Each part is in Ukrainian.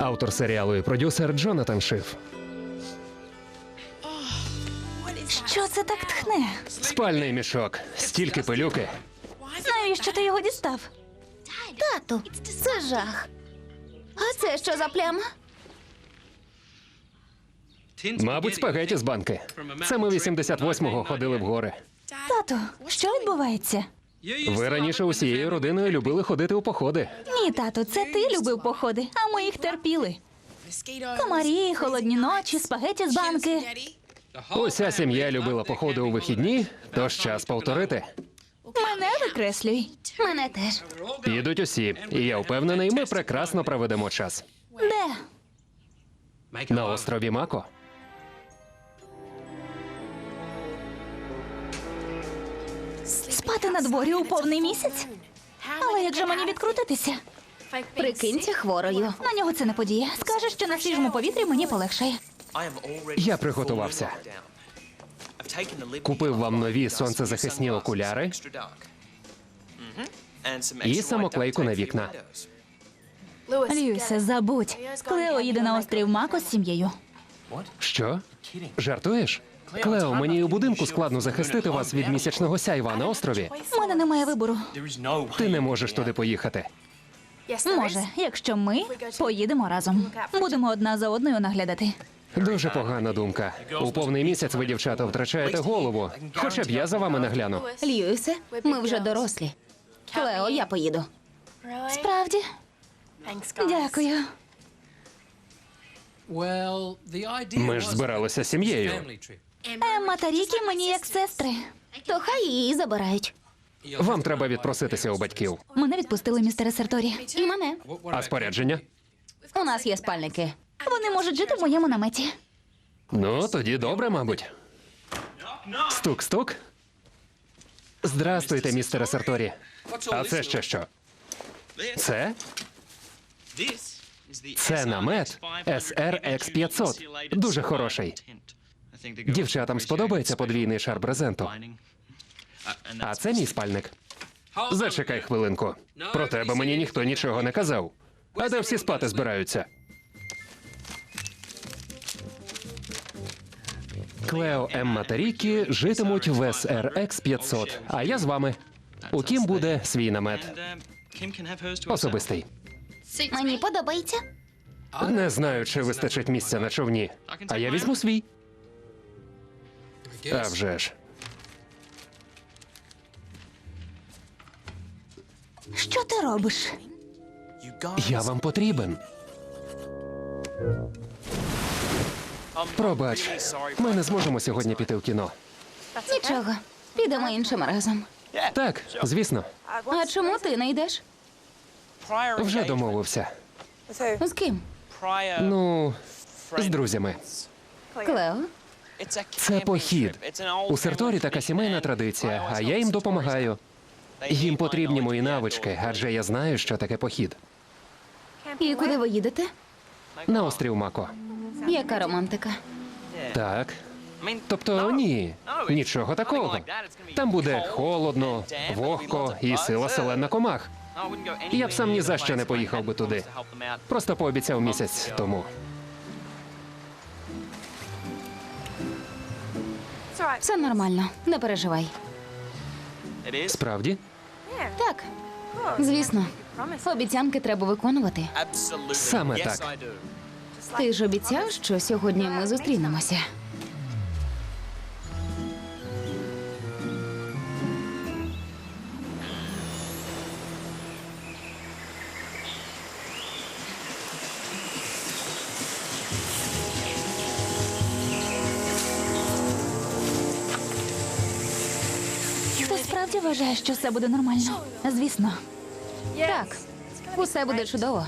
Автор серіалу і продюсер Джонатан Шиф. Що це так тхне? Спальний мішок. Стільки пилюки. Навіщо ти його дістав? Тату, це жах. А це що за пляма? Мабуть, спагеті з банки. Це ми 88-го ходили в гори. Тату, що відбувається? Ви раніше усією родиною любили ходити у походи. Ні, тату, це ти любив походи, а ми їх терпіли. Комарі, холодні ночі, спагеті з банки. Уся сім'я любила походи у вихідні, тож час повторити. Мене викреслюй. Мене теж. Їдуть усі, і я впевнений, ми прекрасно проведемо час. Де? На острові Мако. Спати на дворі у повний місяць? Але як же мені відкрутитися? Прикинься хворою. На нього це не подіє. Скажеш, що на свіжому повітрі мені полегшає. Я приготувався. Купив вам нові сонцезахисні окуляри і самоклейку на вікна. Льюісе, забудь. Клео їде на острів Мако з сім'єю. Що? Жартуєш? Клео, мені і у будинку складно захистити вас від місячного сяйва на острові. У мене немає вибору. Ти не можеш туди поїхати. Може, якщо ми поїдемо разом. Будемо одна за одною наглядати. Дуже погана думка. У повний місяць ви, дівчата, втрачаєте голову. Хоча б я за вами нагляну. Льюісе, ми вже дорослі. Клео, я поїду. Справді? Дякую. Ми ж збиралися сім'єю. Емма та Рікі мені як сестри. То хай її забирають. Вам треба відпроситися у батьків. Мене відпустили, містере Серторі. І мене. А спорядження? У нас є спальники. Вони можуть жити в моєму наметі. Ну, тоді добре, мабуть. Стук-стук. Здрастуйте, містере Сарторі. А це ще що? Це? Це намет SRX 500. Дуже хороший. Дівчатам сподобається подвійний шар брезенту. А це мій спальник. Зачекай хвилинку. Про тебе мені ніхто нічого не казав. А де всі спати збираються? Клео, Емма та Рікі житимуть в SRX 500, а я з вами. У Кім буде свій намет. Особистий. Мені подобається. Не знаю, чи вистачить місця на човні. А я візьму свій. А вже ж. Що ти робиш? Я вам потрібен. Пробач, ми не зможемо сьогодні піти в кіно. Нічого. Підемо іншим разом. Так, звісно, А чому ти не йдеш? вже домовився. З ким? Ну, з друзями. Клео. Це похід. У Серторі така сімейна традиція, а я їм допомагаю. Їм потрібні мої навички, адже я знаю, що таке похід. І куди ви їдете? На острів Мако. Яка романтика? Так. Тобто ні, нічого такого. Там буде холодно, вогко і сила селена комах. Я б сам ні за що не поїхав би туди. Просто пообіцяв місяць тому. Все нормально, не переживай. Справді? Так, звісно. Обіцянки треба виконувати. Саме так. Ти ж обіцяв, що сьогодні ми зустрінемося. Що все буде нормально? Звісно. Так, усе буде чудово.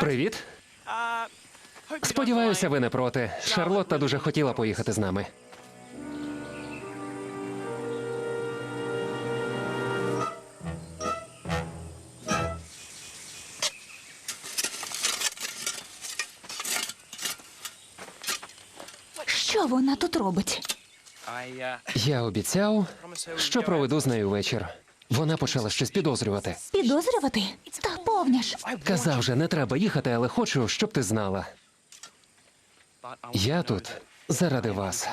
Привіт. Сподіваюся, ви не проти. Шарлотта дуже хотіла поїхати з нами. Що вона тут робить? Я обіцяв, що проведу з нею вечір. Вона почала щось підозрювати. Підозрювати? Повняш. Казав же, не треба їхати, але хочу, щоб ти знала. Я тут заради вас,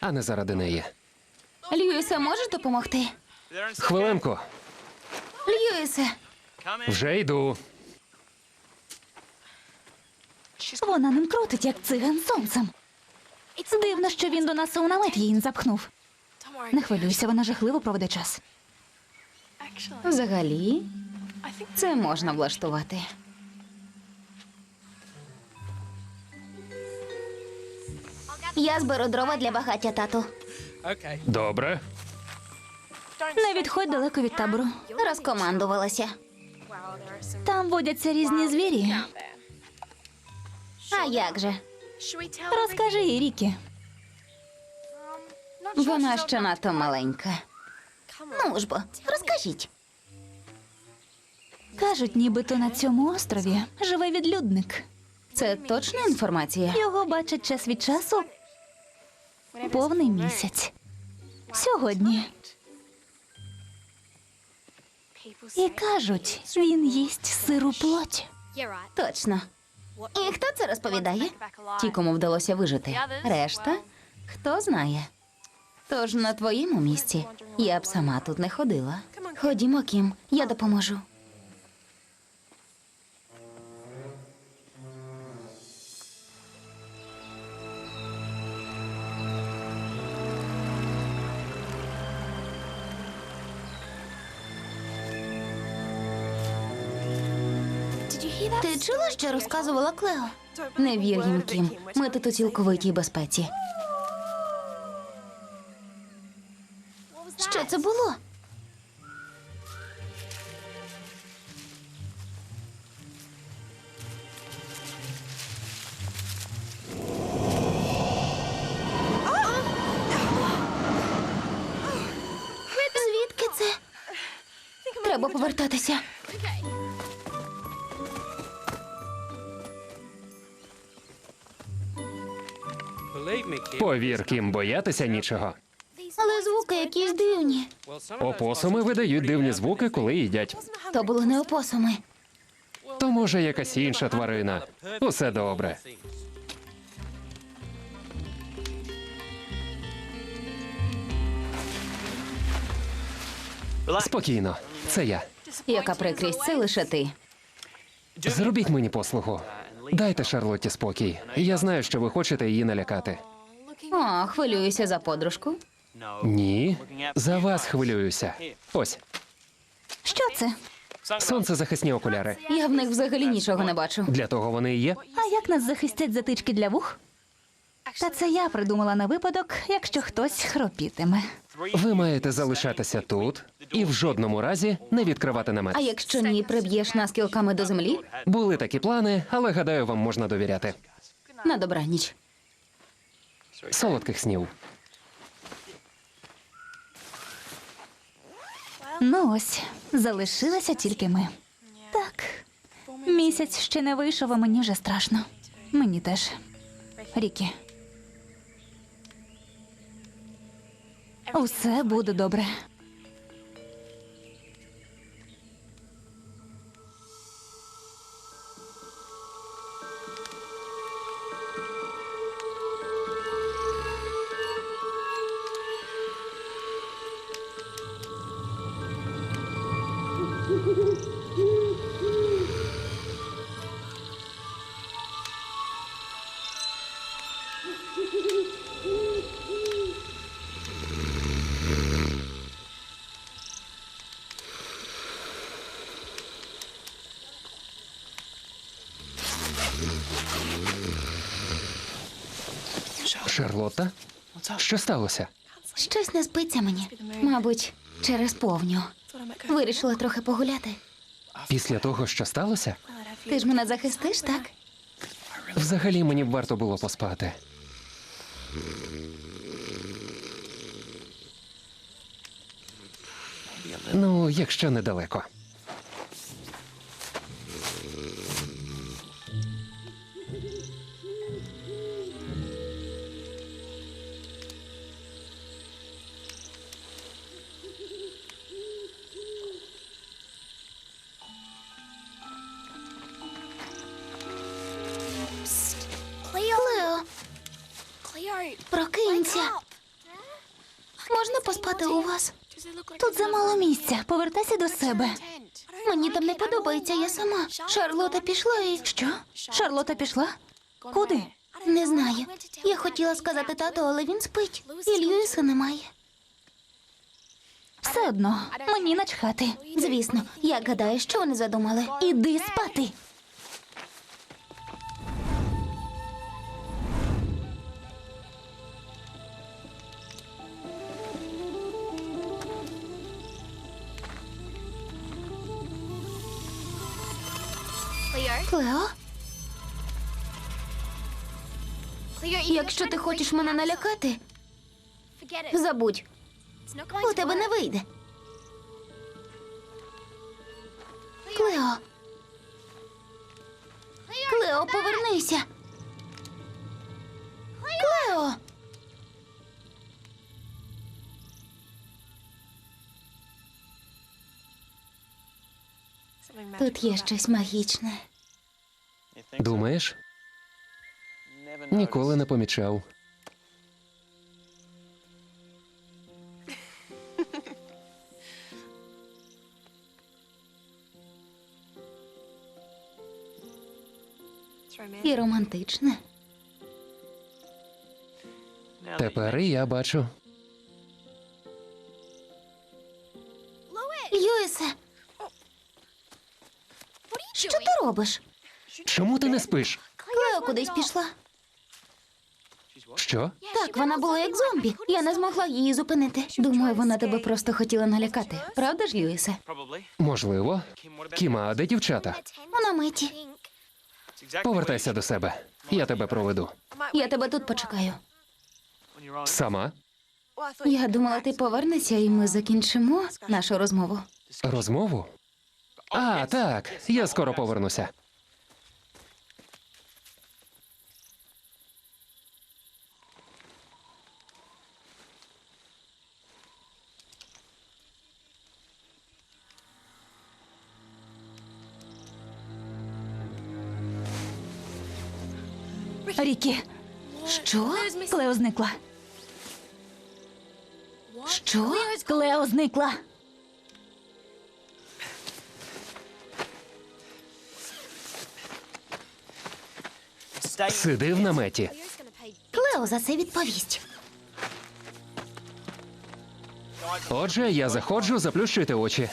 а не заради неї. Льюісе, можеш допомогти? Хвилинку, Льюісе, вже йду. вона ним крутить, як циган сонцем. Дивно, що він до нас у намет її не запхнув. Не хвилюйся, вона жахливо проведе час. Взагалі, це можна влаштувати. Я зберу дрова для багаття, тату. Добре. Не відходь далеко від табору. Розкомандувалася. Там водяться різні звірі. А як же? Розкажи їй, Рікі. Вона ще надто маленька. Ну ж бо, розкажіть. Кажуть, нібито на цьому острові живе відлюдник. Це точна інформація. Його бачать час від часу повний місяць. Сьогодні. І кажуть, він їсть сиру плоть. Точно. І хто це розповідає? Ті, кому вдалося вижити. Решта хто знає. Тож на твоєму місці я б сама тут не ходила. Ходімо, Кім, я допоможу. Ти чула, що розказувала Клео? Не вір їм, Кім. Ми тут у цілковитій безпеці. Повір, Кім, боятися нічого. Але звуки якісь дивні. Опосуми видають дивні звуки, коли їдять. То були не опосуми. То може якась інша тварина. Усе добре. Спокійно, це я. Яка прикрість, це лише ти. Зробіть мені послугу. Дайте Шарлотті спокій. Я знаю, що ви хочете її налякати. О, хвилююся за подружку. Ні, за вас хвилююся. Ось Що це? сонцезахисні окуляри. Я в них взагалі нічого не бачу. Для того вони і є. А як нас захистять затички для вух? Та це я придумала на випадок, якщо хтось хропітиме. Ви маєте залишатися тут і в жодному разі не відкривати намет. А якщо ні, приб'єш нас кілками до землі? Були такі плани, але гадаю, вам можна довіряти. На добраніч. Солодких снів. Ну ось, залишилися тільки ми. Так. Місяць ще не вийшов, а мені вже страшно. Мені теж. Рікі. Усе буде добре. Шарлотта? Що сталося? Щось не спиться мені. Мабуть, через повню. Вирішила трохи погуляти. Після того, що сталося? Ти ж мене захистиш, так? Взагалі мені б варто було поспати. Ну, якщо недалеко. Пішла і. Що? Шарлота пішла? Куди? Не знаю. Я хотіла сказати тату, але він спить. І Льюіса немає. Все одно, мені начхати. Звісно, я гадаю, що вони задумали? Іди спати. Якщо ти хочеш мене налякати, забудь, у тебе не вийде. Клео. Клео, повернися. Клео. Тут є щось магічне. Думаєш? Ніколи не помічав. І романтичне. Тепер і я бачу. Льюісе. Що ти робиш? Чому ти не спиш? Клео кудись пішла. Що? Так, вона була як зомбі. Я не змогла її зупинити. Думаю, вона тебе просто хотіла налякати. Правда ж, Льюісе? Можливо. Кіма, а де дівчата? Вона миті. Повертайся до себе. Я тебе проведу. Я тебе тут почекаю. Сама? Я думала, ти повернешся, і ми закінчимо нашу розмову. Розмову? А, так. Я скоро повернуся. Рікі, Що? Клео зникла. Що? Клео зникла. Сиди в наметі. Клео за це відповість. Отже, я заходжу, заплющуйте очі.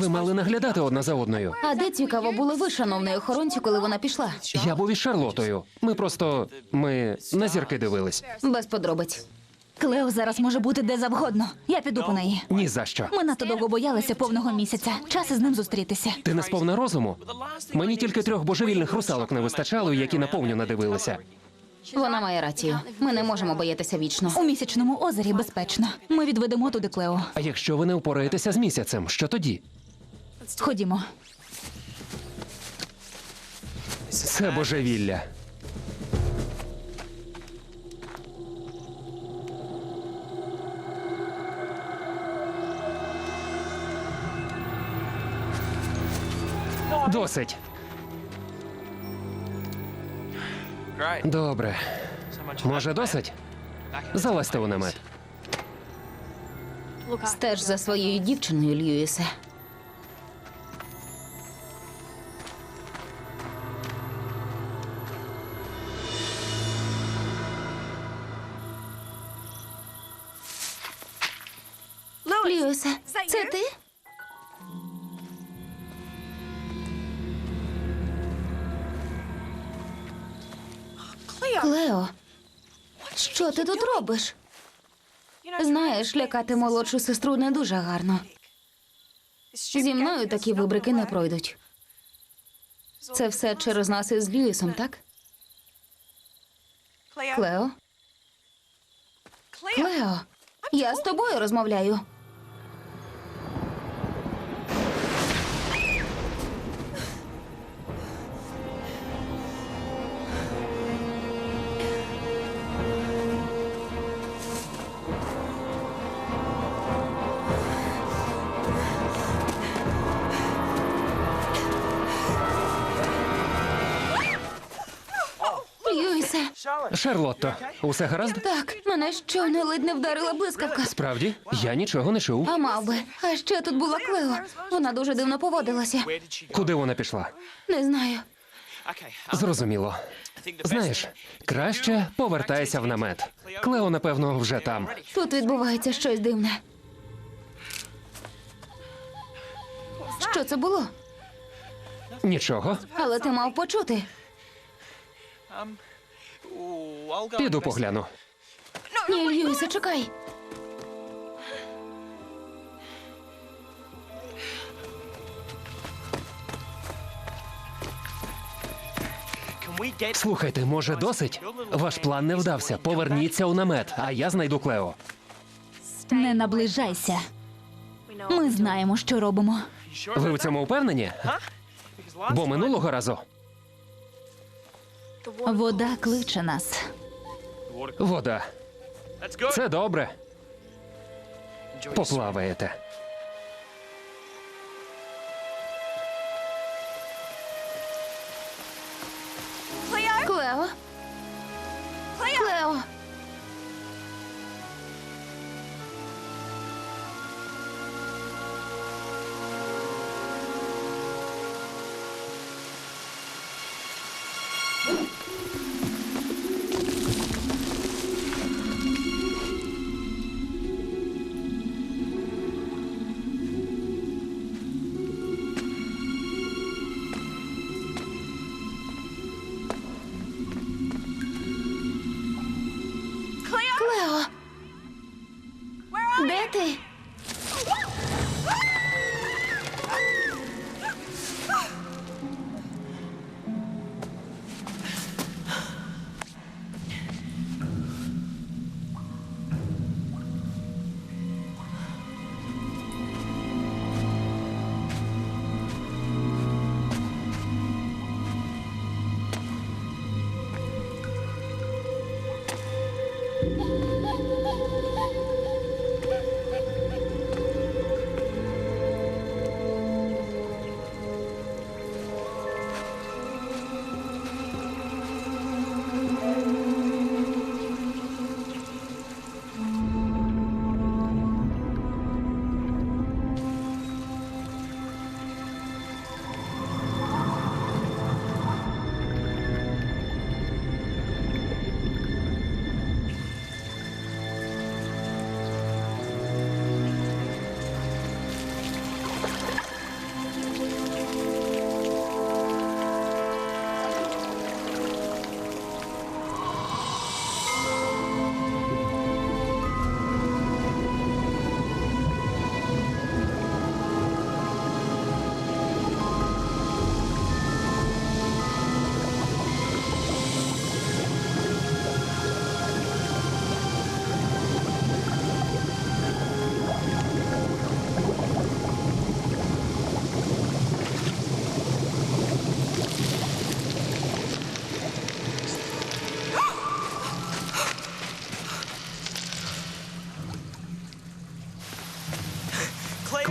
Ви мали наглядати одна за одною. А де цікаво були ви, шановний охоронці, коли вона пішла? Я був із Шарлотою. Ми просто. ми на зірки дивились. Без подробиць. Клео зараз може бути де завгодно. Я піду по неї. Ні за що. Ми надто довго боялися повного місяця. Час із ним зустрітися. Ти не сповна розуму? Мені тільки трьох божевільних русалок не вистачало, які наповню надивилися. Вона має рацію. Ми не можемо боятися вічно. У місячному озері безпечно. Ми відведемо туди Клео. А якщо ви не впораєтеся з місяцем, що тоді? Ходімо. Це божевілля. Досить. Добре. Може, досить? Залазьте у намет. Стеж за своєю дівчиною, Льюісе. Клео, що ти тут робиш? Знаєш, лякати молодшу сестру не дуже гарно. Зі мною такі вибрики не пройдуть. Це все через нас із Льюісом, так? Клео? Клео, я з тобою розмовляю. Шарлотто, усе гаразд? так, мене щойно ледь не вдарила блискавка. Справді, я нічого не чув. А мав би. А ще тут була Клео. Вона дуже дивно поводилася. Куди вона пішла? Не знаю. Зрозуміло. Знаєш, краще повертайся в намет. Клео, напевно, вже там. Тут відбувається щось дивне. Що це було? Нічого, Але ти мав почути. Піду погляну. Ні, Льюісе, чекай. Слухайте, може, досить? Ваш план не вдався. Поверніться у намет, а я знайду Клео. Не наближайся. Ми знаємо, що робимо. Ви в цьому впевнені? Бо минулого разу Вода кличе нас. вода. Це добре. Поплаваєте.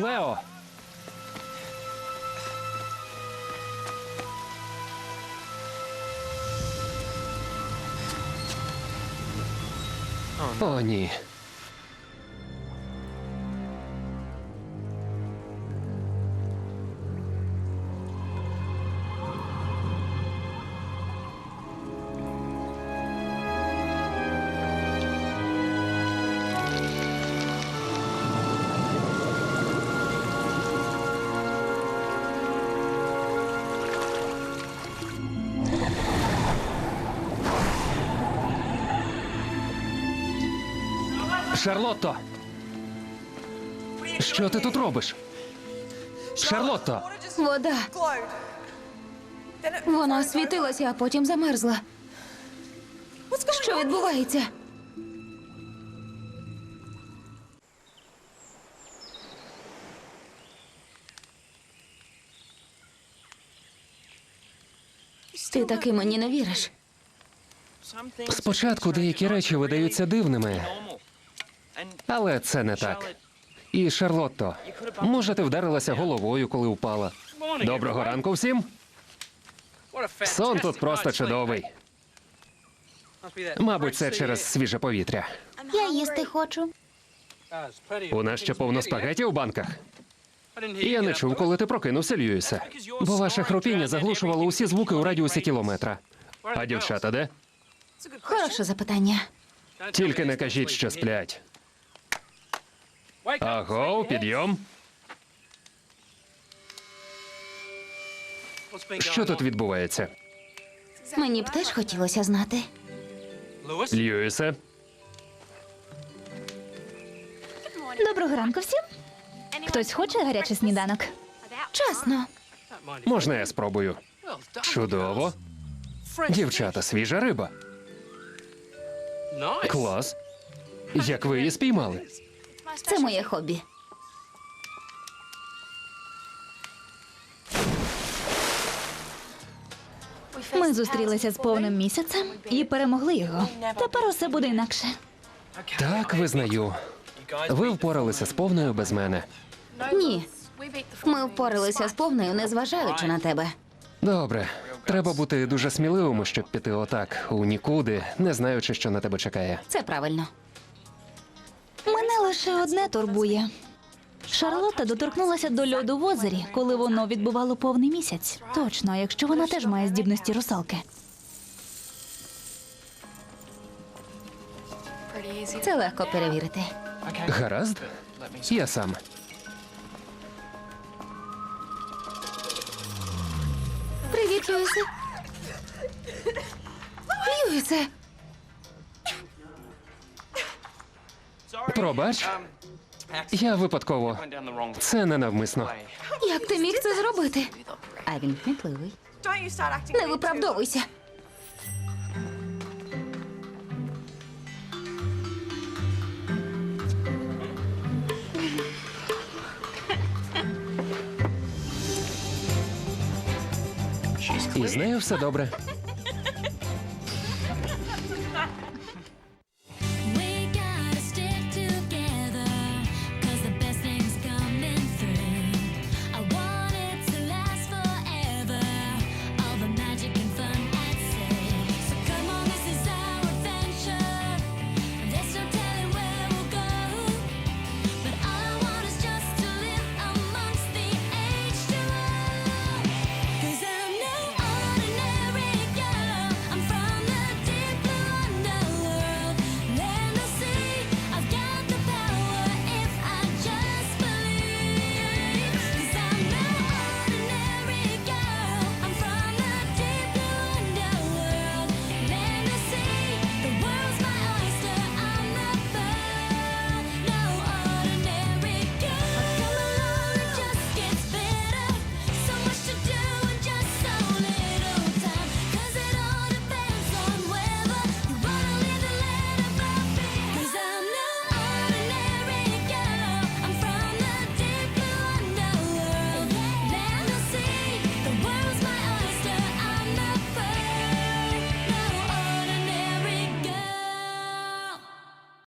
Клео! О, ні. Шарлотто! Що ти тут робиш? Шарлотто! Вода. Вона освітилася, а потім замерзла. Що відбувається? Ти таки мені не віриш. Спочатку деякі речі видаються дивними, але це не так. І Шарлотто, може, ти вдарилася головою, коли впала. Доброго ранку всім. Сон тут просто чудовий. Мабуть, це через свіже повітря. Я їсти хочу. У нас ще повно спагеті у банках. Я не чув, коли ти прокинувся, Льюісе. Бо ваше хропіння заглушувало усі звуки у радіусі кілометра. А дівчата де? Хороше запитання. Тільки не кажіть, що сплять. Аго, підйом. Що тут відбувається? Мені б теж хотілося знати. Льюісе, Доброго ранку всім. Хтось хоче гарячий сніданок? Чесно. можна я спробую? Чудово. Дівчата, свіжа риба. Клас. Як ви її спіймали? Це моє хобі. Ми зустрілися з повним місяцем і перемогли його. Тепер усе буде інакше. Так, визнаю. Ви впоралися з повною без мене. Ні. Ми впоралися з повною, незважаючи на тебе. Добре, треба бути дуже сміливим, щоб піти отак у нікуди, не знаючи, що на тебе чекає. Це правильно. Мене лише одне турбує. Шарлотта доторкнулася до льоду в озері, коли воно відбувало повний місяць. Точно, якщо вона теж має здібності русалки. Це легко перевірити. Гаразд? Я сам. Привіт, Льюісе. Льюісе, Пробач, я випадково. Це ненавмисно. як ти міг це зробити? А він кмітливий. Не виправдовуйся. І з нею все добре.